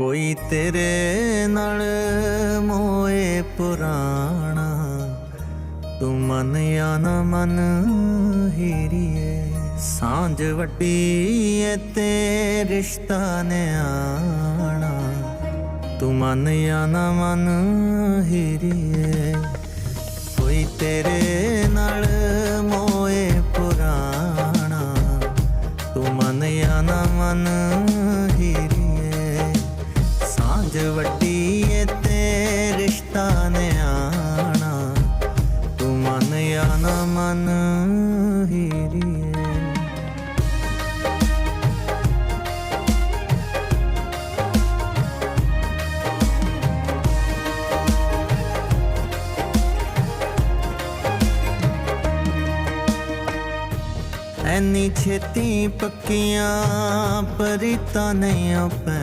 ਕੋਈ ਤੇਰੇ ਨਾਲ ਮੋਏ ਪੁਰਾਣਾ। ਤੂੰ ਮਨ ਜਾਂ ਨਾ ਮਨ ਹੀਰੀਏ। ਸਾਂਝ ਵੱਡੀ ਏ ਤੇ ਰਿਸ਼ਤਾ ਨਿਆਣਾ। ਤੂੰ ਮਨ ਜਾਂ ਨਾ ਮਨ ਹੀਰੀਏ। ਕੋਈ ਤੇਰੇ ਨਾਲ ਮੋਏ ਪੁਰਾਣਾ। ਤੂੰ ਮਨ ਜਾਂ ਨਾ ਮਨ ਵੱਡੀ ਏ ਤੇ ਰਿਸ਼ਤਾ ਨਿਆਣਾ। ਤੂੰ ਮਨ ਜਾਂ ਨਾ ਮਨ ਹੀਰੀਏ ਐਨੀ ਛੇਤੀ ਪੱਕੀਆਂ ਪਰੀਤਾ ਨਹੀਂ ਆਪੈ